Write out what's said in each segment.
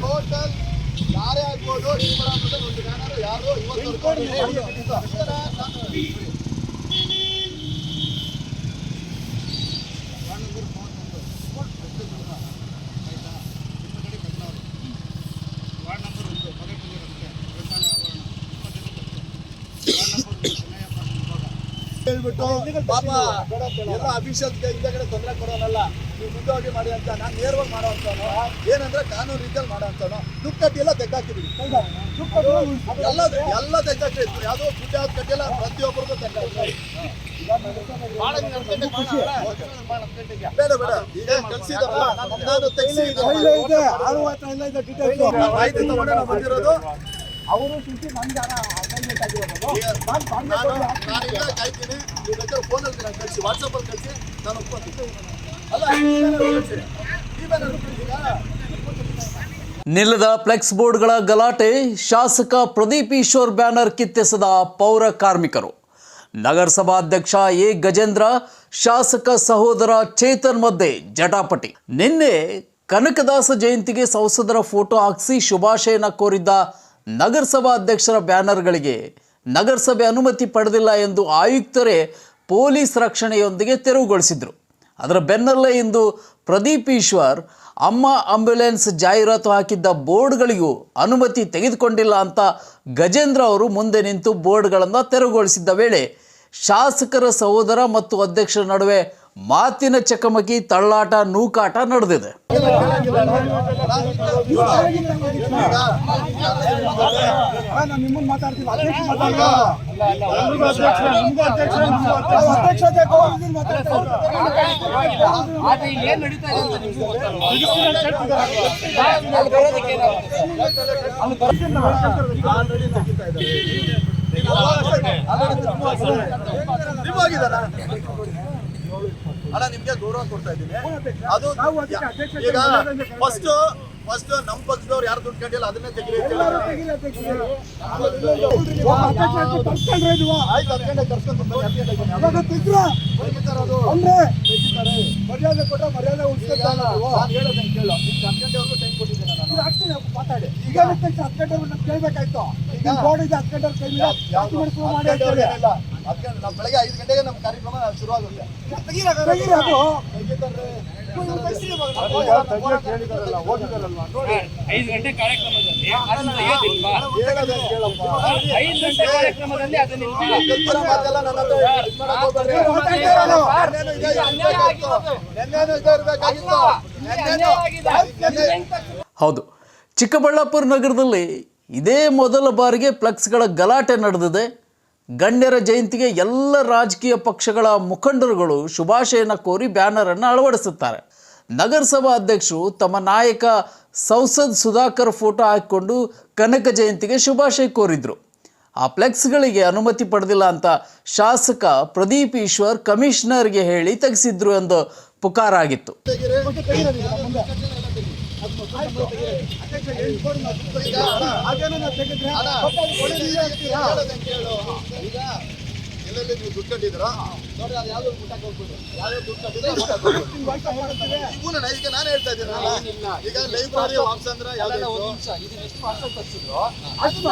Total ಯಾರೇ ಆಗ್ಬೋದು ಒಂದು ಬ್ಯಾನರ್ ಯಾರು ಇವತ್ತು ಹೇಳ್ಬಿಟ್ಟು ಪಾಪ ಎಲ್ಲ ಅಫಿಷಿಯಲ್ಸ್ ಹಿಂದೆಗಡೆ ತೊಂದರೆ ಕೊಡೋನಲ್ಲ ನೀವು ಮುಂದೆ ಹೋಗಿ ಮಾಡಿ ಅಂತ ನಾನು ನೇರವಾಗಿ ಮಾಡೋ ಅಂತಾನೋ ಏನಂದ್ರೆ ಕಾನೂನು ರೀತಿಯಲ್ಲಿ ಮಾಡೋ ಅಂತಾನು ದುಡ್ಡು ಕಟ್ಟಿ ಎಲ್ಲ ತೆಗ್ದಾಕಿದ್ವಿ ಎಲ್ಲ ಎಲ್ಲ ತೆಗ್ದಾಕಿದ್ರು ಯಾವುದೋ ದುಡ್ಡು ಯಾವ್ದು ಕಟ್ಟಿಲ್ಲ ಪ್ರತಿಯೊಬ್ಬರಿಗೂ ತೆಗ್ದಾಕಿದ್ವಿ ಬೇಡ ಬೇಡ. ಈಗ ಕಳ್ಸಿದಾರಲ್ಲ ನಾನು ತೆಗ್ಸಿದ್ದೀನಿ ಮಾಹಿತಿ ತಗೊಂಡು ನಾವು ಬಂದಿರೋದು? ಅವರು ಸುದ್ದಿ ನಮ್ಗೆ ನಿಲ್ಲದ ಫ್ಲೆಕ್ಸ್ ಬೋರ್ಡ್ಗಳ ಗಲಾಟೆ ಶಾಸಕ ಪ್ರದೀಪ್ ಈಶ್ವರ್ ಬ್ಯಾನರ್ ಕಿತ್ತೆಸದ ಪೌರ ಕಾರ್ಮಿಕರು. ನಗರಸಭಾಧ್ಯಕ್ಷ ಎ. ಗಜೇಂದ್ರ, ಶಾಸಕ ಸಹೋದರ ಚೇತನ್ ಮಧ್ಯೆ ಜಟಾಪಟಿ. ನಿನ್ನೆ ಕನಕದಾಸ ಜಯಂತಿಗೆ ಸಂಸದರ ಫೋಟೋ ಹಾಕಿಸಿ ಶುಭಾಶಯನ ಕೋರಿದ್ದ ನಗರಸಭಾ ಅಧ್ಯಕ್ಷರ ಬ್ಯಾನರ್ಗಳಿಗೆ ನಗರಸಭೆ ಅನುಮತಿ ಪಡೆದಿಲ್ಲ ಎಂದು ಆಯುಕ್ತರೇ ಪೊಲೀಸ್ ರಕ್ಷಣೆಯೊಂದಿಗೆ ತೆರವುಗೊಳಿಸಿದರು. ಅದರ ಬೆನ್ನಲ್ಲೇ ಇಂದು ಪ್ರದೀಪ್ ಈಶ್ವರ್, ಅಮ್ಮ ಆಂಬ್ಯುಲೆನ್ಸ್ ಜಾಹೀರಾತು ಹಾಕಿದ್ದ ಬೋರ್ಡ್ಗಳಿಗೂ ಅನುಮತಿ ತೆಗೆದುಕೊಂಡಿಲ್ಲ ಅಂತ ಗಜೇಂದ್ರ ಅವರು ಮುಂದೆ ನಿಂತು ಬೋರ್ಡ್ಗಳನ್ನು ತೆರವುಗೊಳಿಸಿದ್ದ ವೇಳೆ ಶಾಸಕರ ಸಹೋದರ ಮತ್ತು ಅಧ್ಯಕ್ಷರ ನಡುವೆ ಮಾತಿನ ಚಕಮಕಿ ತಳ್ಳಾಟ ನೂಕಾಟ ನಡೆದಿದೆ. ಅಲ್ಲಿ ನಿಮ್ಗೆ ಗೌರವ ಕೊಡ್ತಾ ಇದ್ದೀನಿ. ಅದು ಈಗ ಫಸ್ಟ್ ಫಸ್ಟ್ ನಮ್ಮ ಪಕ್ಷದವ್ರು ಯಾರು ದುಡ್ಡು ಕಟ್ಟಿಲ್ಲ ಅದನ್ನೇ. ಮರ್ಯಾದೆ ಕೊಟ್ಟ ಮರ್ಯಾದೆ ಮಾತಾಡಿ. ಈಗ ಹತ್ತು ಗಂಟೆ ಕೇಳ್ಬೇಕಾಯ್ತು. ಈಗ ಹತ್ತು ಗಂಟೆ ಕೈ ಡಾಕ್ಯುಮೆಂಟ್ ಪ್ರೂವ್ ಮಾಡಿ ಅಂತ ಹೇಳಿ ಏನಿಲ್ಲ. ಹತ್ತು ಗಂಟೆ ನಾವು ಬೆಳಗ್ಗೆ ಐದು ಗಂಟೆಗೆ ನಮ್ಮ ಕಾರ್ಯಕ್ರಮ ಶುರು ಆಗುತ್ತೆ. ಐದು ಗಂಟೆ ಕಾರ್ಯಕ್ರಮದಲ್ಲಿ. ಐದು ಗಂಟೆ ಕಾರ್ಯಕ್ರಮದಲ್ಲಿ ಅದನ್ನ ಹೌದು ಚಿಕ್ಕಬಳ್ಳಾಪುರ ನಗರದಲ್ಲಿ ಇದೇ ಮೊದಲ ಬಾರಿಗೆ ಫ್ಲೆಕ್ಸ್ಗಳ ಗಲಾಟೆ ನಡೆದಿದೆ ಗಣ್ಯರ ಜಯಂತಿಗೆ ಎಲ್ಲ ರಾಜಕೀಯ ಪಕ್ಷಗಳ ಮುಖಂಡರುಗಳು ಶುಭಾಶಯನ ಕೋರಿ ಬ್ಯಾನರನ್ನು ಅಳವಡಿಸುತ್ತಾರೆ. ನಗರಸಭಾ ಅಧ್ಯಕ್ಷರು ತಮ್ಮ ನಾಯಕ ಸಂಸದ್ ಸುಧಾಕರ್ ಫೋಟೋ ಹಾಕಿಕೊಂಡು ಕನಕ ಜಯಂತಿಗೆ ಶುಭಾಶಯ ಕೋರಿದ್ರು. ಆ ಫ್ಲೆಕ್ಸ್ಗಳಿಗೆ ಅನುಮತಿ ಪಡೆದಿಲ್ಲ ಅಂತ ಶಾಸಕ ಪ್ರದೀಪ್ ಈಶ್ವರ್ ಕಮಿಷನರ್ಗೆ ಹೇಳಿ ತೆಗೆಸಿದ್ರು ಎಂದು ಪುಕಾರಾಗಿತ್ತು. ಈಗ ಎಲ್ಲೆಲ್ಲಿ ನೀವು ದುಡ್ಡು ಕಟ್ಟಿದ್ದೀರಾ? ನೋಡಿ ಅದು ಯಾವ್ದು ಮುಟ್ಟಕ್ಕೆ ಹೋಗ್ಬೇಡಿ. ಯಾವ್ದು ದುಡ್ಡು ಕಟ್ಟಿದ್ರೆ ಮುಟ್ಟಕ್ಕೆ ಹೋಗ್ಬೇಡಿ. ಇವು ನಾನು ಈಗ ನಾನು ಹೇಳ್ತಾ ಇದ್ದೀನಲ್ಲ. ಈಗ ಲೈಬ್ರರಿ ವಾಪ್ಸಂದ್ರ ಅಂದ್ರೆ ಅಲ್ಲ, ಒಂದು? ನಿಮಿಷ ಇದು ಎಷ್ಟು ತಗ್ಸಿದ್ರು ಅದನ್ನ.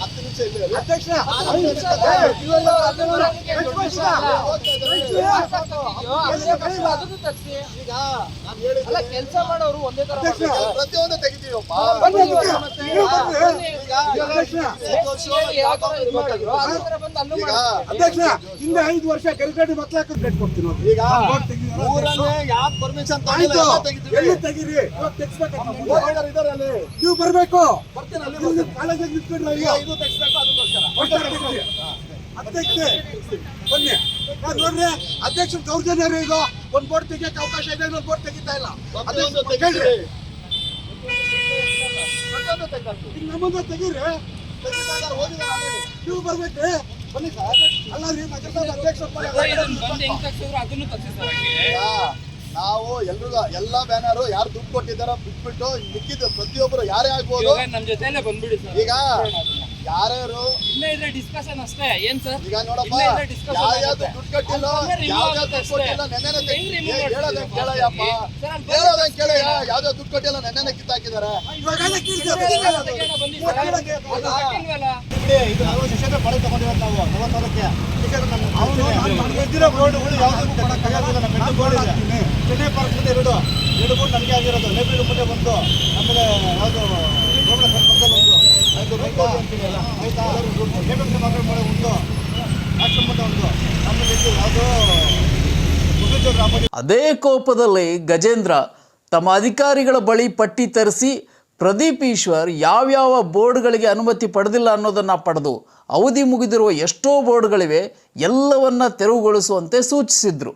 ಹತ್ತು ನಿಮಿಷ ಇಲ್ಲ ಅಧ್ಯಕ್ಷ ಅದನ್ನ ತೆಗ್ಸಿ. ಈಗ ನಾನು ಹೇಳಿದ್ದು ಅಲ್ಲ ಕೆಲಸ ಮಾಡೋರು ಒಂದೇ ತರ. ಪ್ರತಿಯೊಂದು ತೆಗಿತೀವಪ್ಪ ಬನ್ನಿ. ಈಗ ಅಧ್ಯಕ್ಷ. ಹಿಂದೆ ಐದು ವರ್ಷ ಗರಿಗಡಿ ಮಕ್ಕಳ ಹಾಕಿ ಪ್ಲೇಟ್ ಕೊಡ್ತೀನಿ ಈಗ. ಯಾಕೆ ಪರ್ಮಿಷನ್ ಆಯ್ತು. ಎಲ್ಲಿ ತೆಗೀರಿ? ನೀವು ಬರಬೇಕು. ಕಾಲೇಜಿಗೆ ನಿಂತ್ಕೊಂಡ್ರೆ. ಇದು ತೆಗಿಸ್ಬೇಕು ಅದಕ್ಕೋಸ್ಕರ ಅಧ್ಯಕ್ಷ ಬನ್ನಿ. ನಾನ್ ನೋಡ್ರಿ? ಅಧ್ಯಕ್ಷ ದೌರ್ಜನ್ಯ ರೀ ಇದು ಒಂದ್ ಬೋರ್ಡ್ ತೆಗಿಯಕ್ಕೆ ಅವಕಾಶ ಇದೆ ಇನ್ನೊಂದು ಬೋರ್ಡ್ ತೆಗಿತಾ ಇಲ್ಲ. ಅಧ್ಯಕ್ಷ ತೆಗೀರಿ ನಮ್ಮನ್ನ ತೆಗೀರಿ. ನೀವು ಬರ್ಬೇಕ್ರಿ ಬನ್ನಿ ಸರ್ ಅಲ್ಲ ರೀ ಅಧ್ಯಕ್ಷ ಎಲ್ರಿಗೂ ಎಲ್ಲಾ ಬ್ಯಾನರ್ ಯಾರು ದುಡ್ಡು ಕೊಟ್ಟಿದ್ದಾರೋ ಬಿಟ್ಬಿಟ್ಟು ಮಿಕ್ಕಿದ್ದು ಪ್ರತಿಯೊಬ್ಬರು ಯಾರೇ ಆಗ್ಬೋದು. ನಮ್ಮ ಬಂದ್ಬಿಡಿ ಈಗ ಯಾರ್ಯಾರು? ಇಲ್ಲೇ ಇದ್ರೆ ಡಿಸ್ಕಷನ್ ಅಷ್ಟೇ. ಏನ್ ಸರ್ ಈಗ ನೋಡಪ್ಪ ಇಲ್ಲೇ ಇದ್ರೆ ಡಿಸ್ಕಷನ್ ಯಾವ್ದು. ದುಡ್ಡು ಕಟ್ಟಿಲ್ಲ ಯಾವ್ದು ಕೊಟ್ಟಿಲ್ಲ. ನೆನ್ನೆನೆ ಹೇಳೋದಂಗ್ ಕೇಳಯ್ಯಪ್ಪ. ಹೇಳೋದಂಗ್ ಕೇಳಯ್ಯ ಯಾವ್ದೋ ದುಡ್ಡು ಕಟ್ಟಿಲ್ಲ ನೆನ್ನೆನೆ ಕಿತ್ತಾಕಿದಾರೆ? ಇದು ನಾವು ತಗೊಂಡಿರೋದು ನಾವು ನಮ್ಮ ಯಾವುದಕ್ಕೂ ಕೊಡಕ್ಕಾಗೋದಿಲ್ಲ. ಹೆಣ್ಣು ಬೋರ್ಡ್ ಇದೆ. ಚೆನ್ನೈ ಪಾರ್ಕ್ ಮುಂದೆ ಎರಡು ಎರಡು ಬೋರ್ಡ್ ನಮಗೆ ಆಗಿರೋದು. ಲೈಬ್ರರಿ ಮುಂದೆ ಬಂದು ಆಮೇಲೆ ಯಾವುದು ಯಾವುದು ಅದೇ ಕೋಪದಲ್ಲಿ ಗಜೇಂದ್ರ ತಮ್ಮ ಅಧಿಕಾರಿಗಳ ಬಳಿ ಪಟ್ಟಿ ತರಿಸಿ ಪ್ರದೀಪ್ ಈಶ್ವರ್ ಯಾವ್ಯಾವ ಬೋರ್ಡ್ಗಳಿಗೆ ಅನುಮತಿ ಪಡೆದಿಲ್ಲ ಅನ್ನೋದನ್ನು ಪಡೆದು ಅವಧಿ ಮುಗಿದಿರುವ ಎಷ್ಟೋ ಬೋರ್ಡ್ಗಳಿವೆ ಎಲ್ಲವನ್ನ ತೆರವುಗೊಳಿಸುವಂತೆ ಸೂಚಿಸಿದ್ರು.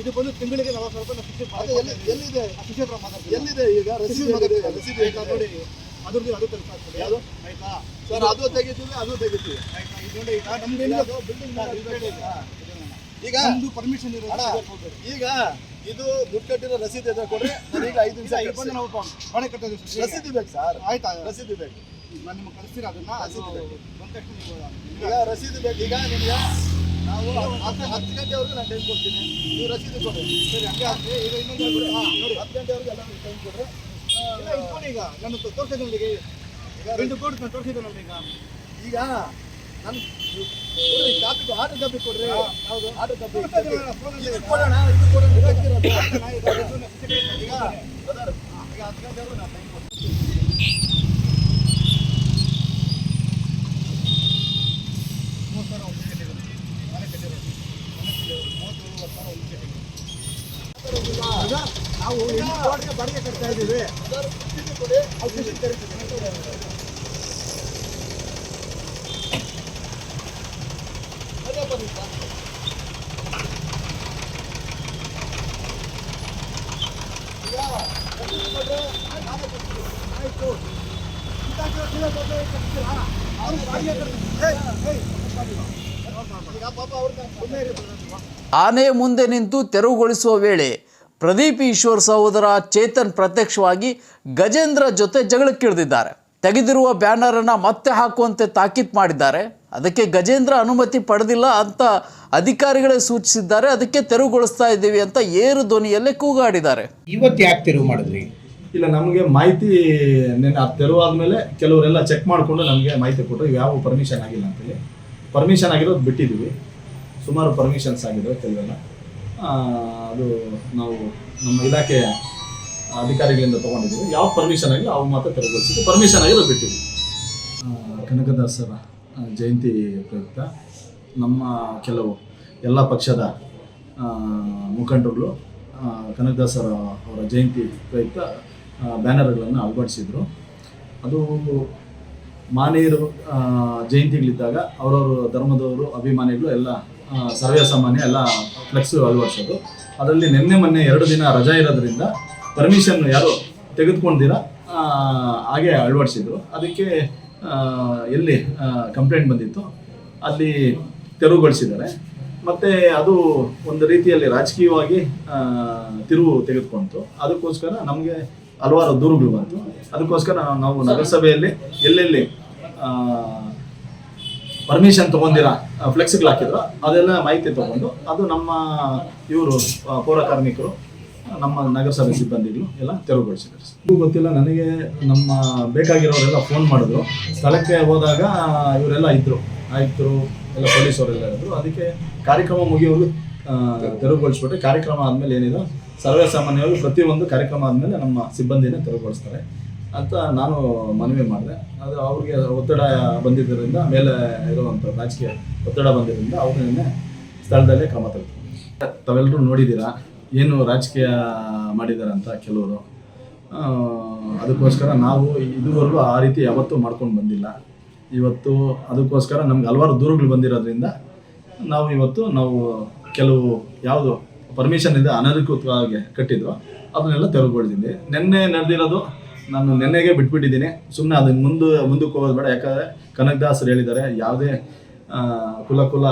ಇದು ಬಂದು ತಿಂಗಳಿಗೆ ನಲವತ್ತು ಸಾವಿರ ರೂಪಾಯಿ ಶಿಕ್ಷಕ ಅದು ಎಲ್ಲಿ ಎಲ್ಲಿದೆ? ಶಿಕ್ಷಕರ ಮಾತಾಡ್ತೀವಿ ಎಲ್ಲಿದೆ ಈಗ? ರಸೀದಿ ರಸೀದಿ ಎಲ್ಲಿದೆ? ರಸೀದಿ ಅಂತ ನೋಡಿ. ಅದ್ರದ್ದು ಅದು ಕೆಲಸ ಆಗ್ತದೆ. ಯಾವುದು? ಆಯ್ತಾ? ಸರ್ ಅದು ತೆಗಿತೀವಿ ಅದು ತೆಗಿತೀವಿ. ಆಯ್ತಾ? ಇದು ನೋಡಿ ಈಗ ನಮ್ದು ಬಿಲ್ಡಿಂಗ್ ಈಗ. ನಮ್ದು ಪರ್ಮಿಷನ್ ಇರೋದು ಅಣ್ಣ, ಈಗ ಇದು ದುಡ್ಡು ಕಟ್ಟಿರೋ ರಸೀದಿ ಇದ್ರೆ ಕೊಡ್ರಿ ಈಗ ಐದು ನಿಮಿಷ ಐದು ದಿನ ನಾವು ಬಾಳೆ ಕಟ್ಟೋದು ಶಿಕ್ಷಕರಿಗೆ. ರಸೀದಿ ಬೇಕು ಸರ್. ಆಯ್ತಾ? ರಸೀದಿ ಬೇಕು. ನಾನು ನಿಮ್ಗೆ ಕಳಿಸ್ತೀರ ಅದನ್ನ? ರಸೀದಿ ಬೇಕು. ಈಗ ರಸೀದಿ ಬೇಕು. ಈಗ ನಿಮ್ಗೆ ನಾವು ಹತ್ತು ಗಂಟೆವರೆಗೂ ನಾನು ಟೈಮ್ ಕೊಡ್ತೀನಿ. ನೀವು ರಸೀದಿ ಕೊಡ್ರಿ ಸರಿ ಹಂಗೆ ಆಗ್ತದೆ ಈಗ ಇನ್ನೊಂದು. ನೋಡಿ ಹತ್ತು ಗಂಟೆವರೆಗೂ ಎಲ್ಲ ಟೈಮ್ ಕೊಡ್ರಿ ಇಲ್ಲ ಇಟ್ಕೊಳ್ಳಿ ಈಗ ನಾನು ತೋರಿಸಿದೆ ನನಗೆ ಗಂಡು ಕೋಡ್ ನಾನು ತೋರಿಸಿದೆ ಈಗ. ಈಗ ನನ್ ಕಾಪಿ ಆರ್ಡರ್ ಕಾಪಿ ಕೊಡ್ರಿ. ಹೌದು ಆರ್ಡರ್ ಕಾಪಿ. ಇದು ಕೊಡೋಣ ಇದು ಕೊಡೋಣ. ಈಗ ಈಗ ಈಗ ಹತ್ತು ಗಂಟೆವರೆಗೂ ನಾನು ಟೈಮ್ ಕೊಡ್ತೀನಿ ಮೂವತ್ತು ಸಾವಿರ ಒಂದು ಕಟ್ಟಿರೋದು. ಮನೆ ಕಟ್ಟಿರೋದು. ಮನೆ ಕಟ್ಟಿರೋದು. ಮೂವತ್ತೇಳು ಸಾವಿರ ಒಂದು ಕಟ್ಟಿರೋದು. ಈಗ ನಾವು ಎಂಟು ಕೋಟಿಗೆ ಬಾಡಿಗೆ ಕಟ್ತಾ ಇದ್ದೀವಿ brother, ರಸೀದಿ ಕೊಡಿ ಅವ್ರು ಶಿಕ್ಷಕ ಕರೀತೀವಿ. ಅದೇ ಬನ್ನಿ ಸರ್ ಈಗ ರಸೀದಿ ಕೊಡ್ರಿ ನಾನೇ ಕೊಡ್ತೀನಿ ಆಯ್ತು ಇದಾಕಿರೋ ನೀವೇ ಬಂದು ಕಟ್ತೀರಾ? ಅವ್ರು ಬಾಡಿಗೆ ಕಟ್ತಾರೆ. ಏಯ್, ಪಾಪ ಅವ್ರನ್ನ ಕಟ್ತಾ ಇದ್ದೀವಿ. ಆನೆ ಮುಂದೆ ನಿಂತು ತೆರವುಗೊಳಿಸುವ ವೇಳೆ ಪ್ರದೀಪ್ ಈಶ್ವರ್ ಸಹೋದರ ಚೇತನ್ ಪ್ರತ್ಯಕ್ಷವಾಗಿ ಗಜೇಂದ್ರ ಜೊತೆ ಜಗಳಕ್ಕಿಳಿದಿದ್ದಾರೆ. ತೆಗೆದಿರುವ ಬ್ಯಾನರನ್ನು ಮತ್ತೆ ಹಾಕುವಂತೆ ತಾಕೀತ್ ಮಾಡಿದ್ದಾರೆ. ಅದಕ್ಕೆ ಗಜೇಂದ್ರ ಅನುಮತಿ ಪಡೆದಿಲ್ಲ ಅಂತ ಅಧಿಕಾರಿಗಳೇ ಸೂಚಿಸಿದ್ದಾರೆ. ಅದಕ್ಕೆ ತೆರವುಗೊಳಿಸ್ತಾ ಇದ್ದೀವಿ ಅಂತ ಏರು ಧ್ವನಿಯಲ್ಲೇ ಕೂಗಾಡಿದ್ದಾರೆ. ಇವತ್ತು ಯಾಕೆ ತೆರವು ಮಾಡಿದ್ರಿ? ಇಲ್ಲ ನಮಗೆ ಮಾಹಿತಿ ನಿನ್ನೆ ಅದು ತೆರವಾದ್ಮೇಲೆ ಕೆಲವರೆಲ್ಲ ಚೆಕ್ ಮಾಡಿಕೊಂಡು ನಮಗೆ ಮಾಹಿತಿ ಕೊಟ್ಟರು ಯಾವ ಪರ್ಮಿಷನ್ ಆಗಿಲ್ಲ ಅಂತೇಳಿ. ಪರ್ಮಿಷನ್ ಆಗಿರೋದು ಬಿಟ್ಟಿದ್ದೀವಿ. ಸುಮಾರು ಪರ್ಮಿಷನ್ಸ್ ಆಗಿದ್ದಾವೆ ಕೆಲವೆಲ್ಲ. ಅದು ನಾವು ನಮ್ಮ ಇಲಾಖೆಯ ಅಧಿಕಾರಿಗಳಿಂದ ತೊಗೊಂಡಿದ್ದೀವಿ. ಯಾವ ಪರ್ಮಿಷನ್ ಆಗಿಲ್ಲ ಅವು ಮಾತ್ರ ತೆರವುಗೊಳಿಸಿದ್ದು. ಪರ್ಮಿಷನ್ ಆಗಿರೋದು ಬಿಟ್ಟಿದ್ವಿ. ಕನಕದಾಸರ ಜಯಂತಿ ಪ್ರಯುಕ್ತ ನಮ್ಮ ಕೆಲವು ಎಲ್ಲ ಪಕ್ಷದ ಮುಖಂಡರುಗಳು ಕನಕದಾಸರ ಅವರ ಜಯಂತಿ ಪ್ರಯುಕ್ತ ಬ್ಯಾನರ್ಗಳನ್ನು ಅಳವಡಿಸಿದರು. ಅದು ಮಾನೀಯರು ಜಯಂತಿಗಳಿದ್ದಾಗ ಅವರವರು ಧರ್ಮದವರು, ಅಭಿಮಾನಿಗಳು ಎಲ್ಲ ಸರ್ವೇ ಸಾಮಾನ್ಯ ಎಲ್ಲ ಫ್ಲೆಕ್ಸ್ ಅಳವಡಿಸೋದು. ಅದರಲ್ಲಿ ನಿನ್ನೆ ಮೊನ್ನೆ ಎರಡು ದಿನ ರಜಾ ಇರೋದ್ರಿಂದ ಪರ್ಮಿಷನ್ ಯಾರು ತೆಗೆದುಕೊಂಡಿರ ಹಾಗೆ ಅಳವಡಿಸಿದ್ರು. ಅದಕ್ಕೆ ಎಲ್ಲಿ ಕಂಪ್ಲೇಂಟ್ ಬಂದಿತ್ತು, ಅಲ್ಲಿ ತೆರವುಗೊಳಿಸಿದ್ದಾರೆ. ಮತ್ತು ಅದು ಒಂದು ರೀತಿಯಲ್ಲಿ ರಾಜಕೀಯವಾಗಿ ತಿರುವು ತೆಗೆದುಕೊಂತು. ಅದಕ್ಕೋಸ್ಕರ ನಮಗೆ ಹಲವಾರು ದೂರುಗಳು ಬಂತು. ಅದಕ್ಕೋಸ್ಕರ ನಾವು ನಗರಸಭೆಯಲ್ಲಿ ಎಲ್ಲೆಲ್ಲಿ ಪರ್ಮಿಷನ್ ತೊಗೊಂಡಿರ ಫ್ಲೆಕ್ಸ್ಗಳು ಹಾಕಿದ್ರು, ಅದೆಲ್ಲ ಮಾಹಿತಿ ತಗೊಂಡು ಅದು ನಮ್ಮ ಇವರು ಪೌರ ಕಾರ್ಮಿಕರು, ನಮ್ಮ ನಗರಸಭೆ ಸಿಬ್ಬಂದಿಗಳು ಎಲ್ಲ ತೆರವುಗೊಳಿಸಿದ್ದಾರೆ ಇದು ಗೊತ್ತಿಲ್ಲ, ನನಗೆ ನಮ್ಮ ಬೇಕಾಗಿರೋರೆಲ್ಲ ಫೋನ್ ಮಾಡಿದ್ರು. ಸ್ಥಳಕ್ಕೆ ಹೋದಾಗ ಇವರೆಲ್ಲ ಇದ್ದರು ಆಯುಕ್ತರು, ಎಲ್ಲ ಪೊಲೀಸವರೆಲ್ಲ ಇದ್ರು. ಅದಕ್ಕೆ ಕಾರ್ಯಕ್ರಮ ಮುಗಿಯೋರು ತೆರವುಗೊಳಿಸ್ಬಿಟ್ಟು ಕಾರ್ಯಕ್ರಮ ಆದಮೇಲೆ ಏನಿದೆ ಸರ್ವೇ ಸಾಮಾನ್ಯವಾಗಿ ಪ್ರತಿಯೊಂದು ಕಾರ್ಯಕ್ರಮ ಆದಮೇಲೆ ನಮ್ಮ ಸಿಬ್ಬಂದಿನ ತೆರವುಗೊಳಿಸ್ತಾರೆ. ಅಂತ ನಾನು ಮನವಿ ಮಾಡಿದೆ. ಅದು ಅವ್ರಿಗೆ ಒತ್ತಡ ಬಂದಿದ್ದರಿಂದ, ಮೇಲೆ ಇರುವಂಥ ರಾಜಕೀಯ ಒತ್ತಡ ಬಂದಿದ್ದರಿಂದ ಅವರು ನಿನ್ನೆ ಸ್ಥಳದಲ್ಲೇ ಕ್ರಮ ತೆಗೆದುಕೊಂಡ್ರು. ತಾವೆಲ್ಲರೂ ನೋಡಿದ್ದೀರಾ? ಏನು ರಾಜಕೀಯ ಮಾಡಿದ್ದಾರೆ ಅಂತ ಕೆಲವರು. ಅದಕ್ಕೋಸ್ಕರ ನಾವು ಇದುವರೆಗೂ ಆ ರೀತಿ ಯಾವತ್ತೂ ಮಾಡ್ಕೊಂಡು ಬಂದಿಲ್ಲ. ಇವತ್ತು ಅದಕ್ಕೋಸ್ಕರ ನಮ್ಗೆ ಹಲವಾರು ದೂರುಗಳು ಬಂದಿರೋದ್ರಿಂದ ನಾವು ಇವತ್ತು ನಾವು ಕೆಲವು ಯಾವುದು ಪರ್ಮಿಷನ್ ಇದೆ ಅನಧಿಕೃತವಾಗಿ ಕಟ್ಟಿದ್ರು ಅದನ್ನೆಲ್ಲ ತೆರವುಗೊಳಿಸಿದ್ವಿ ನಿನ್ನೆ ನಡೆದಿರೋದು ನಾನು ನೆನ್ನೆಗೆ ಬಿಟ್ಬಿಟ್ಟಿದ್ದೀನಿ. ಸುಮ್ಮನೆ ಅದನ್ನ ಮುಂದೆ, ಮುಂದಕ್ಕೆ ಹೋಗೋದು ಬೇಡ. ಯಾಕಂದರೆ ಕನಕದಾಸರು ಹೇಳಿದ್ದಾರೆ, ಯಾವುದೇ ಕುಲ ಕುಲ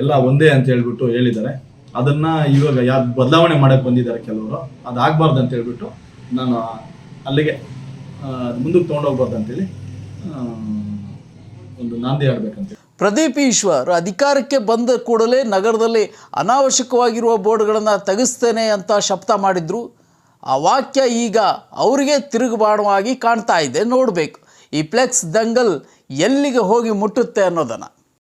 ಎಲ್ಲ ಒಂದೇ ಅಂತ ಹೇಳ್ಬಿಟ್ಟು ಹೇಳಿದ್ದಾರೆ. ಅದನ್ನ ಇವಾಗ ಯಾವ ಬದಲಾವಣೆ ಮಾಡಕ್ಕೆ ಬಂದಿದ್ದಾರೆ ಕೆಲವರು ಅದಾಗಬಾರ್ದು ಅಂತ ಹೇಳಿಬಿಟ್ಟು ನಾನು ಅಲ್ಲಿಗೆ ಮುಂದಕ್ಕೆ ತೊಗೊಂಡೋಗ್ಬಾರ್ದು ಅಂತೇಳಿ ಒಂದು ನಾಂದಿ ಆಡ್ಬೇಕಂತ ಪ್ರದೀಪ್ ಈಶ್ವರ್ ಅಧಿಕಾರಕ್ಕೆ ಬಂದ ಕೂಡಲೇ ನಗರದಲ್ಲಿ ಅನಾವಶ್ಯಕವಾಗಿರುವ ಬೋರ್ಡ್ಗಳನ್ನು ತೆಗೆಸ್ತೇನೆ ಅಂತ ಶಪಥ ಮಾಡಿದ್ರು. ಆ ವಾಕ್ಯ ಈಗ ಅವರಿಗೆ ತಿರುಗುಬಾಣವಾಗಿ ಕಾಣ್ತಾ ಇದೆ. ನೋಡಬೇಕು. ಈ ಫ್ಲೆಕ್ಸ್ ದಂಗಲ್ ಎಲ್ಲಿಗೆ ಹೋಗಿ ಮುಟ್ಟುತ್ತೆ ಅನ್ನೋದನ್ನು.